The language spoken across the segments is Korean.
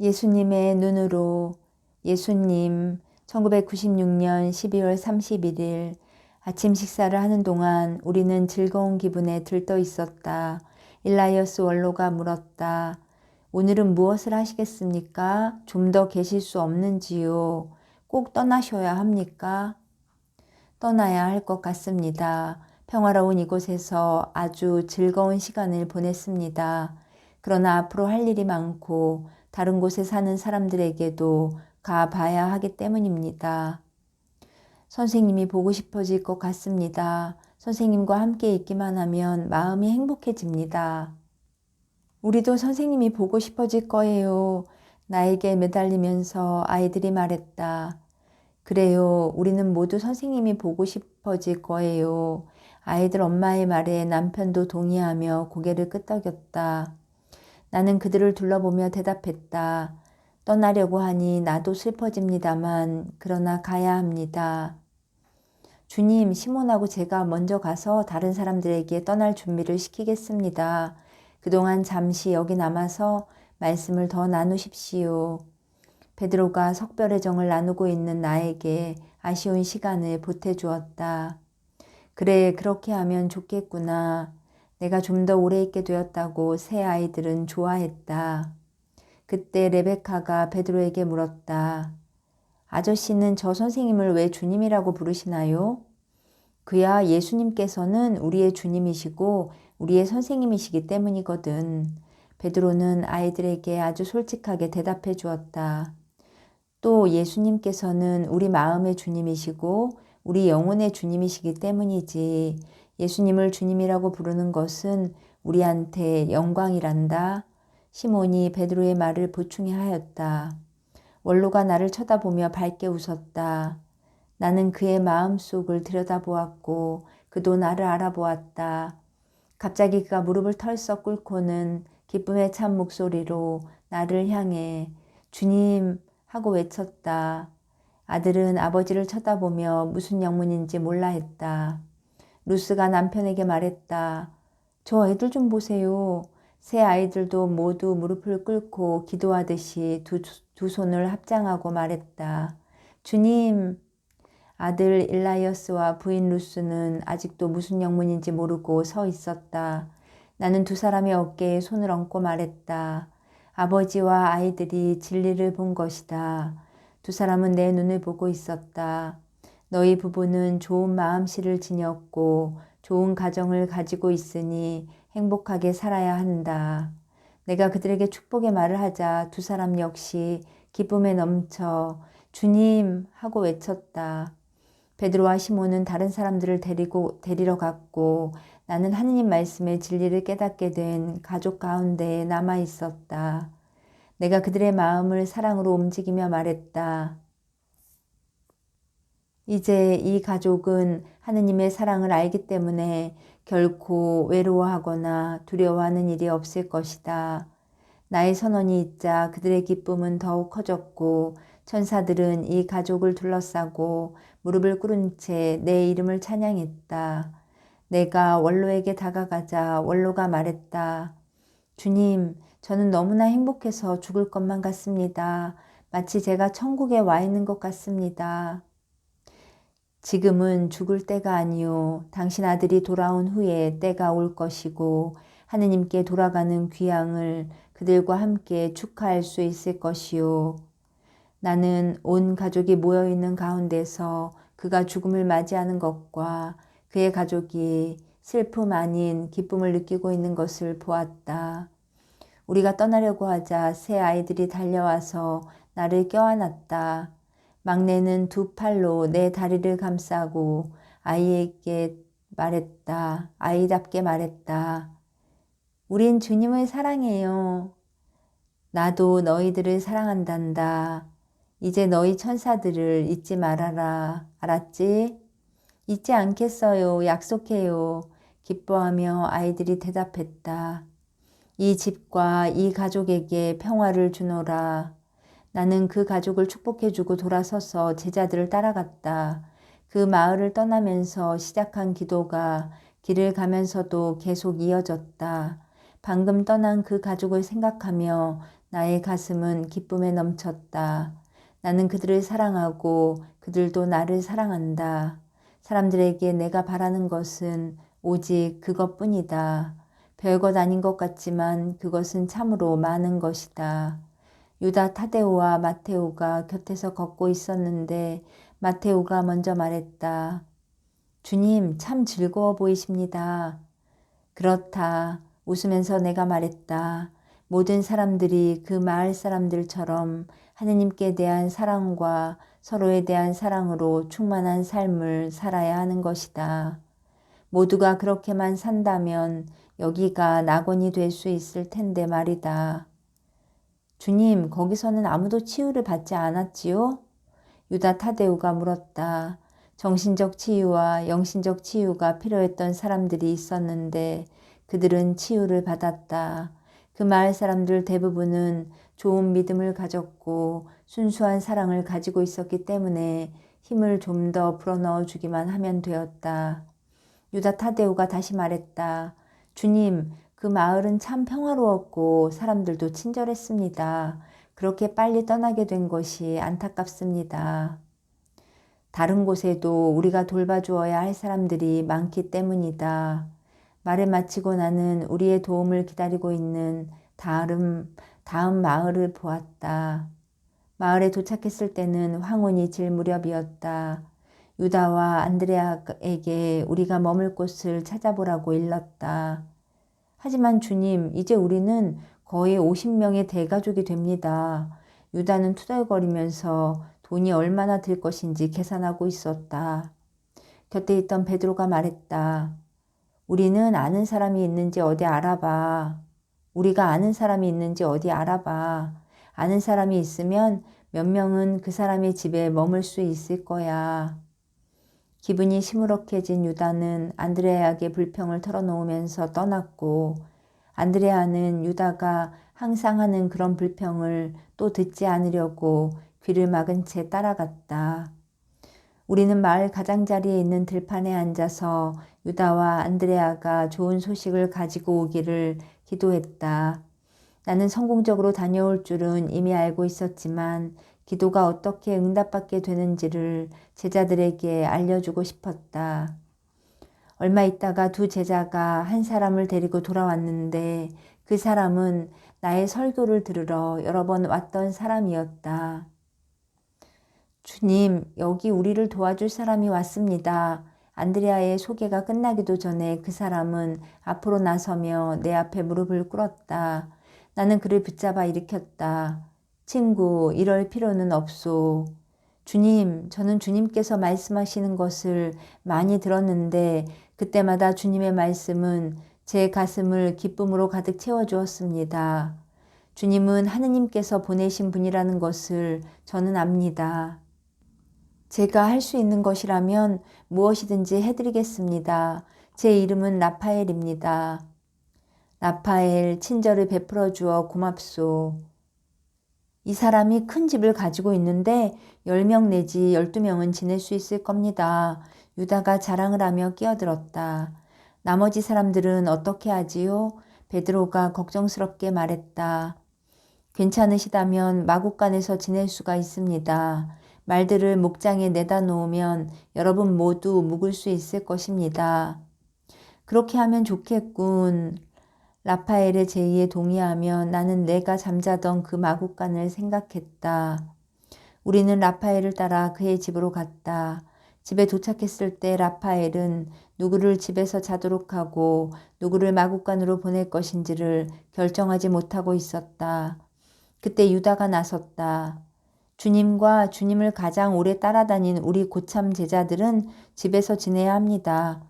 예수님의 눈으로 예수님 1996년 12월 31일 아침 식사를 하는 동안 우리는 즐거운 기분에 들떠 있었다. 일라이어스 원로가 물었다. 오늘은 무엇을 하시겠습니까? 좀 더 계실 수 없는지요? 꼭 떠나셔야 합니까? 떠나야 할 것 같습니다. 평화로운 이곳에서 아주 즐거운 시간을 보냈습니다. 그러나 앞으로 할 일이 많고 다른 곳에 사는 사람들에게도 가봐야 하기 때문입니다. 선생님이 보고 싶어질 것 같습니다. 선생님과 함께 있기만 하면 마음이 행복해집니다. 우리도 선생님이 보고 싶어질 거예요. 나에게 매달리면서 아이들이 말했다. 그래요. 우리는 모두 선생님이 보고 싶어질 거예요. 아이들 엄마의 말에 남편도 동의하며 고개를 끄덕였다. 나는 그들을 둘러보며 대답했다. 떠나려고 하니 나도 슬퍼집니다만 그러나 가야 합니다. 주님, 시몬하고 제가 먼저 가서 다른 사람들에게 떠날 준비를 시키겠습니다. 그동안 잠시 여기 남아서 말씀을 더 나누십시오. 베드로가 석별의 정을 나누고 있는 나에게 아쉬운 시간을 보태주었다. 그래, 그렇게 하면 좋겠구나. 내가 좀 더 오래 있게 되었다고 새 아이들은 좋아했다. 그때 레베카가 베드로에게 물었다. 아저씨는 저 선생님을 왜 주님이라고 부르시나요? 그야 예수님께서는 우리의 주님이시고 우리의 선생님이시기 때문이거든. 베드로는 아이들에게 아주 솔직하게 대답해 주었다. 또 예수님께서는 우리 마음의 주님이시고 우리 영혼의 주님이시기 때문이지 예수님을 주님이라고 부르는 것은 우리한테 영광이란다. 시몬이 베드로의 말을 보충해 하였다. 원로가 나를 쳐다보며 밝게 웃었다. 나는 그의 마음속을 들여다보았고 그도 나를 알아보았다. 갑자기 그가 무릎을 털썩 꿇고는 기쁨에 찬 목소리로 나를 향해 주님 하고 외쳤다. 아들은 아버지를 쳐다보며 무슨 영문인지 몰라 했다. 루스가 남편에게 말했다. 저 애들 좀 보세요. 새 아이들도 모두 무릎을 꿇고 기도하듯이 두, 두 손을 합장하고 말했다. 주님, 아들 일라이어스와 부인 루스는 아직도 무슨 영문인지 모르고 서 있었다. 나는 두 사람의 어깨에 손을 얹고 말했다. 아버지와 아이들이 진리를 본 것이다. 두 사람은 내 눈을 보고 있었다. 너희 부부는 좋은 마음씨를 지녔고 좋은 가정을 가지고 있으니 행복하게 살아야 한다. 내가 그들에게 축복의 말을 하자 두 사람 역시 기쁨에 넘쳐 주님 하고 외쳤다. 베드로와 시몬은 다른 사람들을 데리고 데리러 갔고 나는 하느님 말씀의 진리를 깨닫게 된 가족 가운데 남아 있었다. 내가 그들의 마음을 사랑으로 움직이며 말했다. 이제 이 가족은 하느님의 사랑을 알기 때문에 결코 외로워하거나 두려워하는 일이 없을 것이다. 나의 선언이 있자 그들의 기쁨은 더욱 커졌고 천사들은 이 가족을 둘러싸고 무릎을 꿇은 채 내 이름을 찬양했다. 내가 원로에게 다가가자 원로가 말했다. 주님, 저는 너무나 행복해서 죽을 것만 같습니다. 마치 제가 천국에 와 있는 것 같습니다. 지금은 죽을 때가 아니요. 당신 아들이 돌아온 후에 때가 올 것이고 하느님께 돌아가는 귀향을 그들과 함께 축하할 수 있을 것이요. 나는 온 가족이 모여 있는 가운데서 그가 죽음을 맞이하는 것과 그의 가족이 슬픔 아닌 기쁨을 느끼고 있는 것을 보았다. 우리가 떠나려고 하자 새 아이들이 달려와서 나를 껴안았다. 막내는 두 팔로 내 다리를 감싸고 아이에게 말했다. 아이답게 말했다. 우린 주님을 사랑해요. 나도 너희들을 사랑한단다. 이제 너희 천사들을 잊지 말아라. 알았지? 잊지 않겠어요. 약속해요. 기뻐하며 아이들이 대답했다. 이 집과 이 가족에게 평화를 주노라. 나는 그 가족을 축복해주고 돌아서서 제자들을 따라갔다. 그 마을을 떠나면서 시작한 기도가 길을 가면서도 계속 이어졌다. 방금 떠난 그 가족을 생각하며 나의 가슴은 기쁨에 넘쳤다. 나는 그들을 사랑하고 그들도 나를 사랑한다. 사람들에게 내가 바라는 것은 오직 그것뿐이다. 별것 아닌 것 같지만 그것은 참으로 많은 것이다. 유다 타데오와 마테오가 곁에서 걷고 있었는데 마테오가 먼저 말했다. 주님, 참 즐거워 보이십니다. 그렇다. 웃으면서 내가 말했다. 모든 사람들이 그 마을 사람들처럼 하느님께 대한 사랑과 서로에 대한 사랑으로 충만한 삶을 살아야 하는 것이다. 모두가 그렇게만 산다면 여기가 낙원이 될 수 있을 텐데 말이다. 주님, 거기서는 아무도 치유를 받지 않았지요? 유다 타데우가 물었다. 정신적 치유와 영신적 치유가 필요했던 사람들이 있었는데 그들은 치유를 받았다. 그 마을 사람들 대부분은 좋은 믿음을 가졌고 순수한 사랑을 가지고 있었기 때문에 힘을 좀 더 불어넣어 주기만 하면 되었다. 유다 타데우가 다시 말했다. 주님, 그 마을은 참 평화로웠고 사람들도 친절했습니다. 그렇게 빨리 떠나게 된 것이 안타깝습니다. 다른 곳에도 우리가 돌봐주어야 할 사람들이 많기 때문이다. 말을 마치고 나는 우리의 도움을 기다리고 있는 다음, 다음 마을을 보았다. 마을에 도착했을 때는 황혼이 질 무렵이었다. 유다와 안드레아에게 우리가 머물 곳을 찾아보라고 일렀다. 하지만 주님, 이제 우리는 거의 50명의 대가족이 됩니다. 유다는 투덜거리면서 돈이 얼마나 들 것인지 계산하고 있었다. 곁에 있던 베드로가 말했다. 우리는 아는 사람이 있는지 어디 알아봐. 우리가 아는 사람이 있는지 어디 알아봐. 아는 사람이 있으면 몇 명은 그 사람의 집에 머물 수 있을 거야. 기분이 시무룩해진 유다는 안드레아에게 불평을 털어놓으면서 떠났고 안드레아는 유다가 항상 하는 그런 불평을 또 듣지 않으려고 귀를 막은 채 따라갔다. 우리는 마을 가장자리에 있는 들판에 앉아서 유다와 안드레아가 좋은 소식을 가지고 오기를 기도했다. 나는 성공적으로 다녀올 줄은 이미 알고 있었지만 기도가 어떻게 응답받게 되는지를 제자들에게 알려주고 싶었다. 얼마 있다가 두 제자가 한 사람을 데리고 돌아왔는데 그 사람은 나의 설교를 들으러 여러 번 왔던 사람이었다. 주님, 여기 우리를 도와줄 사람이 왔습니다. 안드레아의 소개가 끝나기도 전에 그 사람은 앞으로 나서며 내 앞에 무릎을 꿇었다. 나는 그를 붙잡아 일으켰다. 친구, 이럴 필요는 없소. 주님, 저는 주님께서 말씀하시는 것을 많이 들었는데 그때마다 주님의 말씀은 제 가슴을 기쁨으로 가득 채워주었습니다. 주님은 하느님께서 보내신 분이라는 것을 저는 압니다. 제가 할 수 있는 것이라면 무엇이든지 해드리겠습니다. 제 이름은 라파엘입니다. 라파엘, 친절을 베풀어 주어 고맙소. 이 사람이 큰 집을 가지고 있는데 10명 내지 12명은 지낼 수 있을 겁니다. 유다가 자랑을 하며 끼어들었다. 나머지 사람들은 어떻게 하지요? 베드로가 걱정스럽게 말했다. 괜찮으시다면 마국간에서 지낼 수가 있습니다. 말들을 목장에 내다 놓으면 여러분 모두 묵을 수 있을 것입니다. 그렇게 하면 좋겠군. 라파엘의 제의에 동의하며 나는 내가 잠자던 그 마국간을 생각했다. 우리는 라파엘을 따라 그의 집으로 갔다. 집에 도착했을 때 라파엘은 누구를 집에서 자도록 하고 누구를 마국간으로 보낼 것인지를 결정하지 못하고 있었다. 그때 유다가 나섰다. 주님과 주님을 가장 오래 따라다닌 우리 고참 제자들은 집에서 지내야 합니다.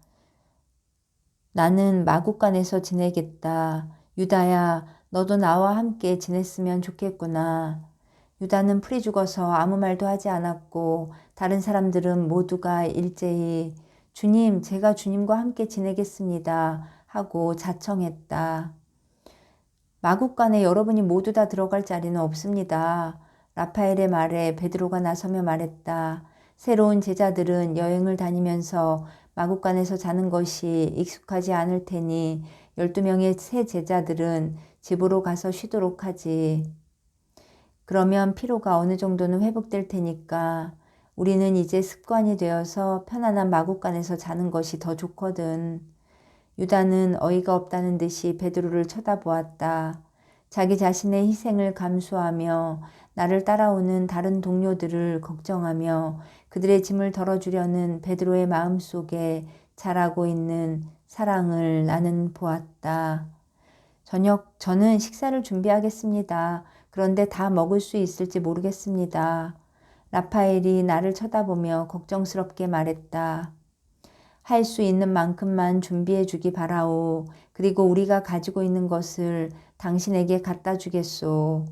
나는 마국간에서 지내겠다. 유다야, 너도 나와 함께 지냈으면 좋겠구나. 유다는 풀이 죽어서 아무 말도 하지 않았고 다른 사람들은 모두가 일제히 주님, 제가 주님과 함께 지내겠습니다. 하고 자청했다. 마국간에 여러분이 모두 다 들어갈 자리는 없습니다. 라파엘의 말에 베드로가 나서며 말했다. 새로운 제자들은 여행을 다니면서 마국간에서 자는 것이 익숙하지 않을 테니 12명의 새 제자들은 집으로 가서 쉬도록 하지. 그러면 피로가 어느 정도는 회복될 테니까 우리는 이제 습관이 되어서 편안한 마구간에서 자는 것이 더 좋거든. 유다는 어이가 없다는 듯이 베드로를 쳐다보았다. 자기 자신의 희생을 감수하며 나를 따라오는 다른 동료들을 걱정하며 그들의 짐을 덜어주려는 베드로의 마음 속에 자라고 있는 사랑을 나는 보았다. 저녁, 저는 식사를 준비하겠습니다. 그런데 다 먹을 수 있을지 모르겠습니다. 라파엘이 나를 쳐다보며 걱정스럽게 말했다. 할 수 있는 만큼만 준비해 주기 바라오. 그리고 우리가 가지고 있는 것을 당신에게 갖다 주겠소.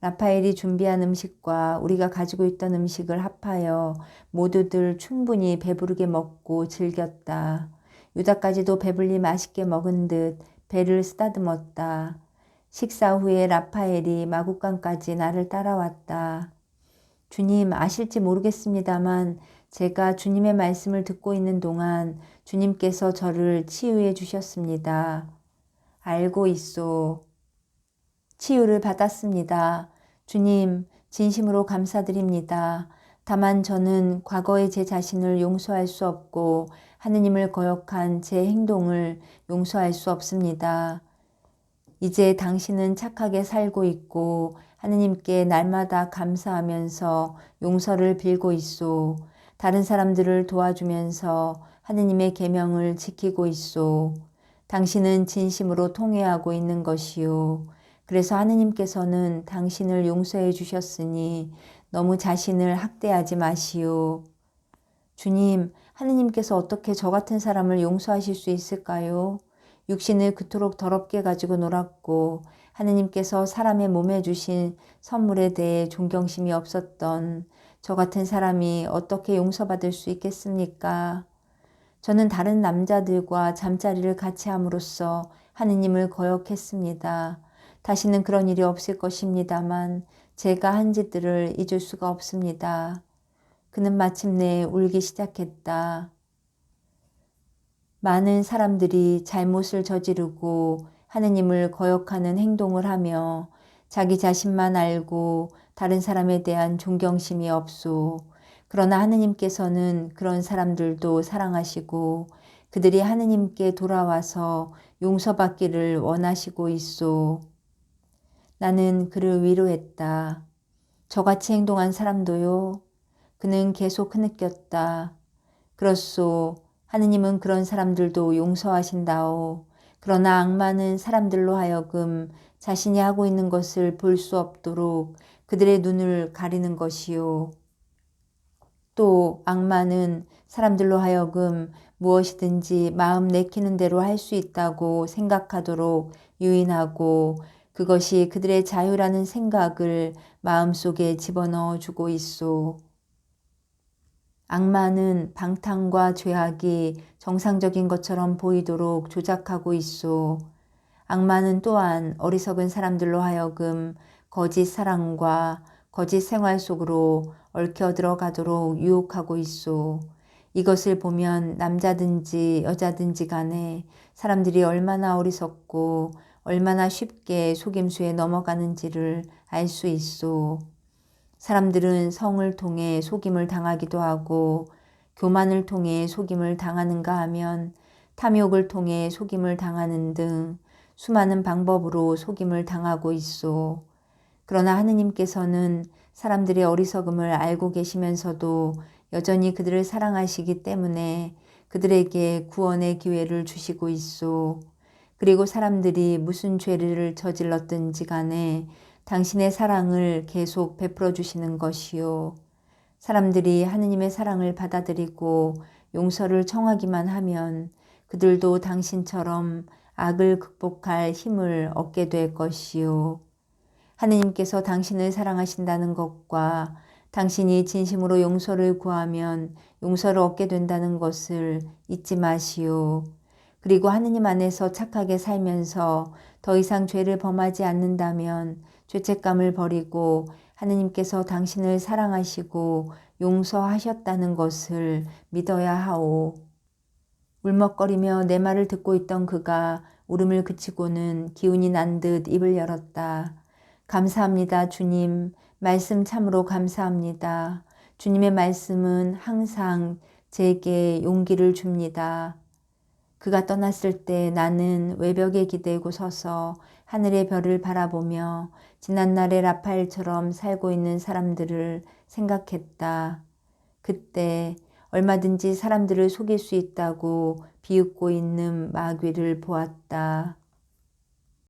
라파엘이 준비한 음식과 우리가 가지고 있던 음식을 합하여 모두들 충분히 배부르게 먹고 즐겼다. 유다까지도 배불리 맛있게 먹은 듯 배를 쓰다듬었다. 식사 후에 라파엘이 마구간까지 나를 따라왔다. 주님 아실지 모르겠습니다만 제가 주님의 말씀을 듣고 있는 동안 주님께서 저를 치유해 주셨습니다. 알고 있소. 치유를 받았습니다. 주님, 진심으로 감사드립니다. 다만 저는 과거의 제 자신을 용서할 수 없고 하느님을 거역한 제 행동을 용서할 수 없습니다. 이제 당신은 착하게 살고 있고 하느님께 날마다 감사하면서 용서를 빌고 있소. 다른 사람들을 도와주면서 하느님의 계명을 지키고 있소. 당신은 진심으로 통회하고 있는 것이요. 그래서 하느님께서는 당신을 용서해 주셨으니 너무 자신을 학대하지 마시오. 주님, 하느님께서 어떻게 저 같은 사람을 용서하실 수 있을까요? 육신을 그토록 더럽게 가지고 놀았고 하느님께서 사람의 몸에 주신 선물에 대해 존경심이 없었던 저 같은 사람이 어떻게 용서받을 수 있겠습니까? 저는 다른 남자들과 잠자리를 같이 함으로써 하느님을 거역했습니다. 다시는 그런 일이 없을 것입니다만 제가 한 짓들을 잊을 수가 없습니다. 그는 마침내 울기 시작했다. 많은 사람들이 잘못을 저지르고 하느님을 거역하는 행동을 하며 자기 자신만 알고 다른 사람에 대한 존경심이 없소. 그러나 하느님께서는 그런 사람들도 사랑하시고 그들이 하느님께 돌아와서 용서받기를 원하시고 있소. 나는 그를 위로했다. 저같이 행동한 사람도요. 그는 계속 흐느꼈다. 그렇소. 하느님은 그런 사람들도 용서하신다오. 그러나 악마는 사람들로 하여금 자신이 하고 있는 것을 볼 수 없도록 그들의 눈을 가리는 것이요. 또 악마는 사람들로 하여금 무엇이든지 마음 내키는 대로 할 수 있다고 생각하도록 유인하고 그것이 그들의 자유라는 생각을 마음속에 집어넣어 주고 있소. 악마는 방탕과 죄악이 정상적인 것처럼 보이도록 조작하고 있소. 악마는 또한 어리석은 사람들로 하여금 거짓 사랑과 거짓 생활 속으로 얽혀 들어가도록 유혹하고 있소. 이것을 보면 남자든지 여자든지 간에 사람들이 얼마나 어리석고 얼마나 쉽게 속임수에 넘어가는지를 알 수 있소. 사람들은 성을 통해 속임을 당하기도 하고 교만을 통해 속임을 당하는가 하면 탐욕을 통해 속임을 당하는 등 수많은 방법으로 속임을 당하고 있어. 그러나 하느님께서는 사람들의 어리석음을 알고 계시면서도 여전히 그들을 사랑하시기 때문에 그들에게 구원의 기회를 주시고 있어. 그리고 사람들이 무슨 죄를 저질렀든지 간에 당신의 사랑을 계속 베풀어 주시는 것이요. 사람들이 하느님의 사랑을 받아들이고 용서를 청하기만 하면 그들도 당신처럼 악을 극복할 힘을 얻게 될 것이요. 하느님께서 당신을 사랑하신다는 것과 당신이 진심으로 용서를 구하면 용서를 얻게 된다는 것을 잊지 마시오. 그리고 하느님 안에서 착하게 살면서 더 이상 죄를 범하지 않는다면 죄책감을 버리고 하느님께서 당신을 사랑하시고 용서하셨다는 것을 믿어야 하오. 울먹거리며 내 말을 듣고 있던 그가 울음을 그치고는 기운이 난 듯 입을 열었다. 감사합니다, 주님. 말씀 참으로 감사합니다. 주님의 말씀은 항상 제게 용기를 줍니다. 그가 떠났을 때 나는 외벽에 기대고 서서 하늘의 별을 바라보며 지난날의 라파엘처럼 살고 있는 사람들을 생각했다. 그때 얼마든지 사람들을 속일 수 있다고 비웃고 있는 마귀를 보았다.